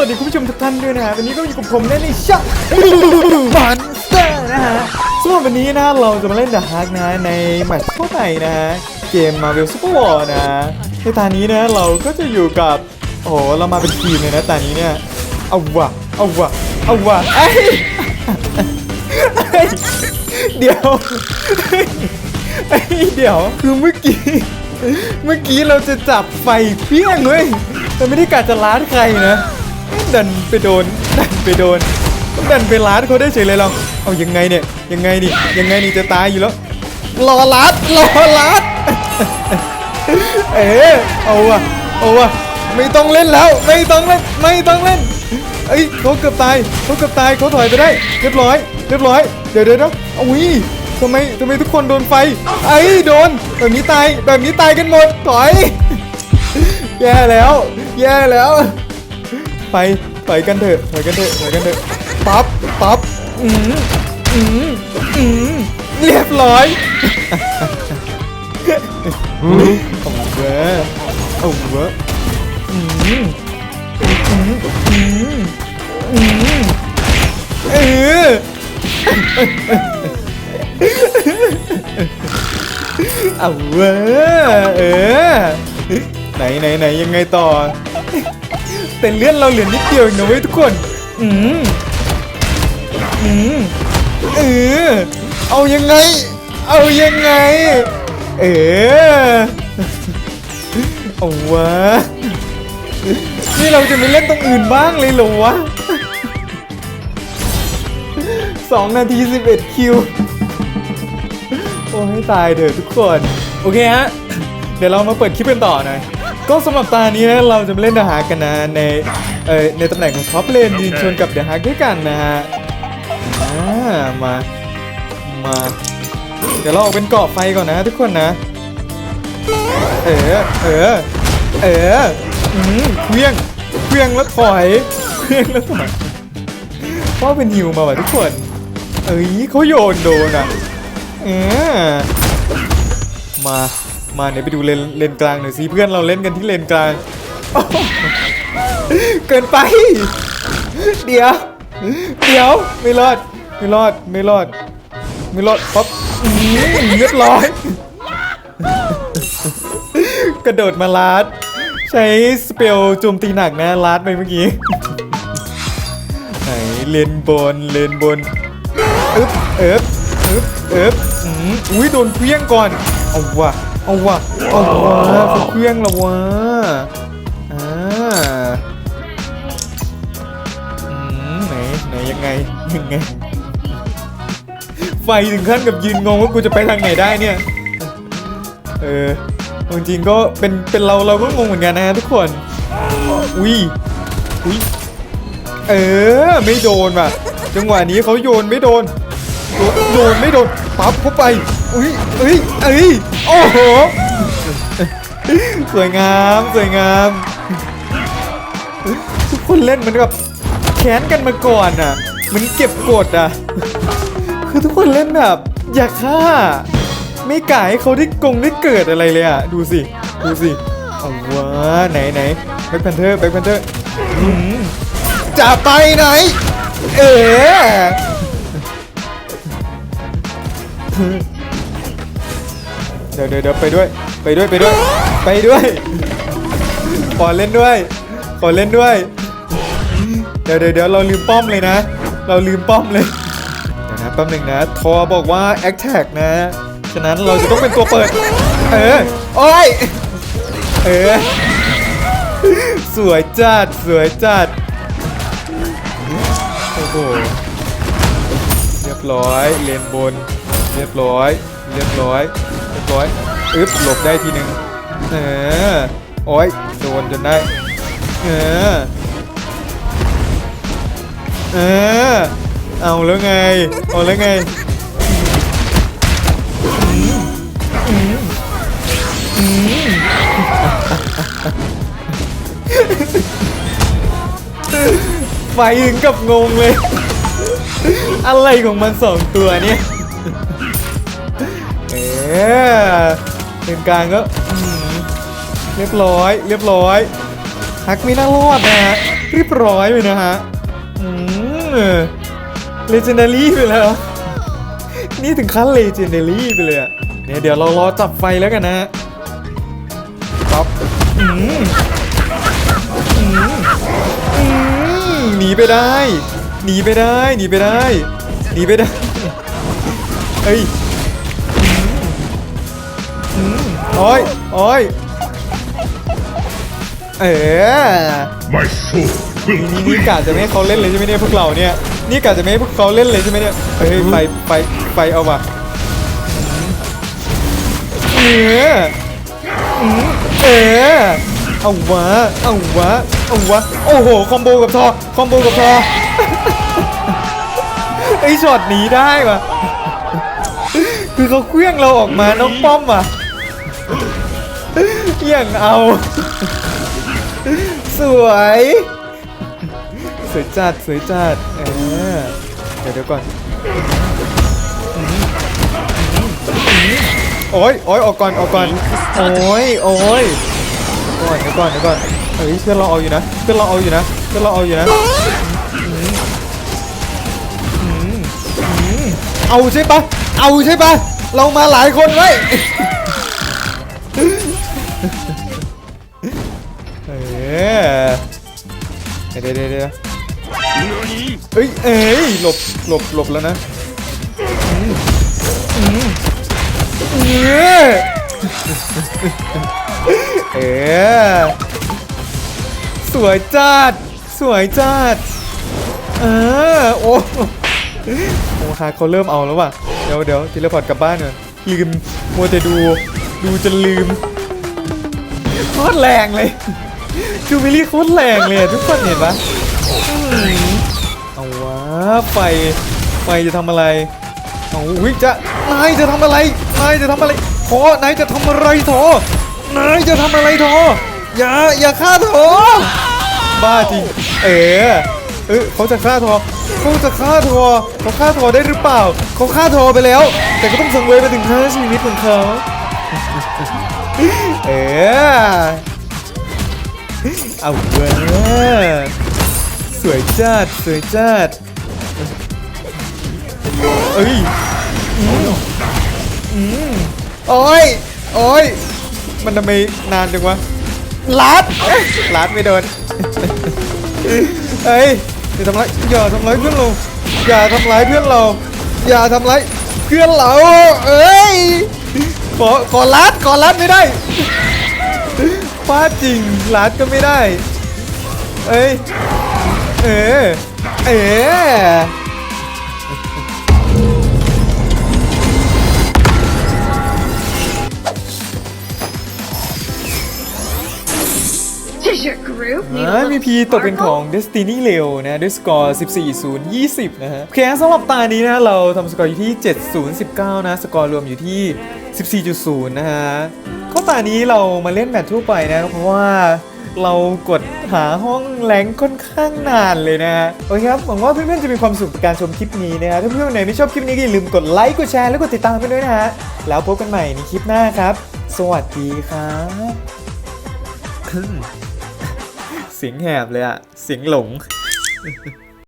วัสดีคุณผู้ชมทุกท่านด้วยนะฮะวันนี้ก็อยู่กับผมเล่นในช่องมันสเตอร์นะฮะสำหรับวันนี้นะเราจะมาเล่น The Hack นะในแมตช์ทั่วไปนะฮะเกม Marvel Super War นะในตอนนี้นะเราก็จะอยู่กับโอ้โหเรามาเป็นทีมเลยนะตอนนี้เนี่ยเอาวะเอาวะเอาวะเอ้ยเอ้ยเดี๋ยวเอ้ยเอ้ยเดี๋ยวคือเมื่อกี้เมื่อกี้เราจะจับไฟเพี้ยงเว้ยแต่ไม่ได้กะจะล้านใครนะ ดันไปโดนดันไปโดนดันไปล้านเขาได้เฉยเลยเรา เอายังไงเนี่ยยังไงนี่ยังไงนี่จะตายอยู่แล้วรอล้านรอล้านเอ๋เอาวะเอาวะไม่ต้องเล่นแล้ว ไม่ต้องเล่นไม่ต้องเล่นเอ้ยเขาเกือบตายเขาเกือบตายเขาถอยไปได้เรียบร้อยเรียบร้อย เดี๋ยวเดี๋ยวเดี๋ยวเอาวิทำไมทำไมทุกคนโดนไฟไอ้โดนแบบนี้ตายแบบนี้ตายกันหมดถอย แย่แล้ว แย่แล้ว ไป ถอยกันเถอะถอยกันเถอะถอยกันเถอะปั๊บปั๊บอืมอืมอืมเรียบร้อยเอาเว้ยเอาเว้ยอืมอืมอืมอืมเออเอาเว้ยเออไหนไหนไหนยังไงต่อ แต่เลื่อนเราเหลือนิดเดียวเองนะเว้ยทุกคน อืม อืมเออเอายังไง เอายังไง เออเอาวะ นี่เราจะไม่เล่นตรงอื่นบ้างเลยเหรอวะสองนาทีสิบเอ็ดคิว โอ้ให้ตายเถอะทุกคน โอเคฮะ เดี๋ยวเรามาเปิดคลิปกันต่อหน่อย ก็สำหรับตานี้นะเราจะมาเล่นเดอะฮาร์กันนะในเออในตำแหน่งของท็อปเลนยืนชนกับเดอะฮาร์ด้วยกันนะฮะอ่ามามาเดี๋ยวเราออกเป็นเกาะไฟก่อนนะทุกคนนะ เออเออเอออืมเคลี้ยงเคลี้ยงแล้วถอยเคลี้ยงแล้วถอยพราะเป็นฮิวมาว่ะทุกคน เอ้ยเขาโยนโดนอะเออมา มาเนี่ยไปดูเลนเลนกลางหน่อยสิเพื่อนเราเล่นกันที่เลนกลาง เกินไป เดี๋ยว เดี๋ยวไม่รอดไม่รอดไม่รอดไม่รอดป๊อปเรียบร้อย กระโดดมาลาด ใช้สเปลโจมตีหนักนะลาดไปเมื่อกี้ไหนเลนบนเลนบนอึ๊บเอ๊บอึ๊บเอ๊บอุ้ยโดนเคลี้ยงก่อนเอาวะ เอาวะเอาวะเขาเคลี้ยงละวะอ่าอืมไหนไหนยังไงยังไง ไฟถึงขั้นกับยืนงงว่ากูจะไปทางไหนได้เนี่ย เออจริงๆก็เป็นเป็นเราเราก็งงเหมือนกันนะฮะทุกคน อุ้ยอุ้ยเออ ไม่โดนว่ะ จังหวะนี้เขาโยนไม่โดน โยนไม่โดนปั๊บเข้าไปอุ้ยเอ้ยเอ้ยโอ้โหสวยงามสวยงาม ทุกคนเล่นเหมือนกับแค้นกันมาก่อนอะเหมันเก็บกดอะ คือทุกคนเล่นแบบ อยากฆ่า ไม่กล้าให้เขาได้กงได้เกิดอะไรเลยอะ ดูสิ ดูสิเอาวะไหนไหนแบ็คแพนเทอร์แบ็คแพนเทอร์จะไปไหน เอ๋ เดี๋ยวเดี๋ยวเดี๋ยวไปด้วย ไปด้วยไปด้วย ไปด้วยขอเล่นด้วยขอเล่นด้วย เดี๋ยวเดี๋ยวเราลืมป้อมเลยนะ เราลืมป้อมเลยเดี๋ยวนะแป๊บหนึ่งนะทอบอกว่า a c t a c นะ ฉะนั้นเราจะต้องเป็นตัวเปิด เออโอ้ยเออสวยจัดสวยจัดโอ้โหเรียบร้อยเลนบน รียบร้อย เรียบร้อย เรียบร้อย อึ๊บ หลบได้ทีหนึ่งเออ โอ้ย โดนจนได้ เออ เออ เอาแล้วไง เอาแล้วไงไฟถึงกับงงเลย อะไรของมันสองตัวเนี่ย เออเป็นกลางก็เรียบร้อย เรียบร้อยฮักไม่น่ารอดนะฮะเรียบร้อยไปนะฮะอืมเลเจนดารี่ไปแล้ว นี่ถึงขั้นเลเจนดารี่ไปเลยอะเนี่ยเดี๋ยวเรารอจับไฟแล้วกันนะฮะป๊อืมอืมอืมหนีไปได้ หนีไปได้ หนีไปได้ หนีไปได้เฮ้ย โอ้ยโอ้ยเอ๋ My soul นี่ will นี่นี่ cleave กะจะไม่ให้เขาเล่นเลยใช่ไหมเนี่ยพวกเราเนี่ยนี่กะจะไม่ให้พวกเขาเล่นเลยใช่ไหมเนี่ยเฮ้ยไฟไฟไฟเอาว่ะเอออืมเออเอาวะเอาวะเอาวะโอ้โหคอมโบกับทอคอมโบกับทอไอช็อตหนีได้ว่ะคือเขาเคลี้ยงเราออกมาน้องป้อมอะ อย่างเอา สวย สวยจัดสวยจัดเออเดี๋ยวเดี๋ยวก่อนโอ้ยโอ้ยออกก่อนออกก่อนโอ้ยโอ้ยก่อนเดี๋ยวก่อนเดี๋ยวก่อนเฮ้ยเพื่อนเราเอาอยู่นะเพื่อนเราเอาอยู่นะเพื่อนเราเอาอยู่นะอืมอืมอืมเอาใช่ปะเอาใช่ปะเรามาหลายคนไว้ อเดี๋ยวเดี๋ยวเดี๋ยวเอ้ยเอ้ยหลบหลบหลบแล้วนะเออสวยจัดสวยจัดเออโอ้โอ้ฮาเขาเริ่มเอาแล้วว่ะเดี๋ยวเดี๋ยวทีละพอร์ตกลับบ้านเนอะลืมมัวแต่ดู ดูจนลืมโคตรแรงเลย จูบิลี่โคตรแรงเลยทุกคนเห็นปะเอาวะไฟไฟจะทำอะไรเอาวิจะนายจะทำอะไรนายจะทำอะไรทอนายจะทำอะไรทอนายจะทำอะไรทออย่าอย่าฆ่าทอบ้าจริงเออเออเขาจะฆ่าทอเขาจะฆ่าทอเขาฆ่าทอได้หรือเปล่าเขาฆ่าทอไปแล้ว แต่ก็ต้องสังเวยไปถึงห้าชีวิตของเขาเออ เอาเว้ยสวยจัดสวยจัดเอ้ยอืมอืมโอ้ยโอ้ยมันทำไมนานจังวะลัดเอ๊ะลัดไม่โดนเอ้ยอย่าทำร้ายอย่าทำร้ายเพื่อนเราอย่าทำร้ายเพื่อนเรา อย่าทำร้ายเพื่อนเราเอ้ยขอขอลัดขอลัดไม่ได้ ฟาดจริงลัดก็ไม่ได้ เอ้ย เออ เออ Does your group need อ่า a มี little พีตกเป็นของ sparkle? Destiny เร็วนะด้วยสกอร์ 14 0 20 นะฮะโอเคสำหรับตานี้นะ เราทำสกอร์อยู่ที่ 7 0 19 นะ สกอร์รวมอยู่ที่ 14.0 นะฮะก็ตานี้เรามาเล่นแมตช์ทั่วไปนะ เพราะว่าเรากดหาห้องแรงค่อนข้างนานเลยนะโอเคครับหวังว่าเพื่อนๆจะมีความสุขกับการชมคลิปนี้นะฮะถ้าเพื่อนๆไหนที่ชอบคลิปนี้ก็อย่าลืมกดไลค์กดแชร์และกดติดตามกันด้วยนะฮะแล้วพบกันใหม่ในคลิปหน้าครับ สวัสดีครับเสียงแหบเลยอะเสียงหลง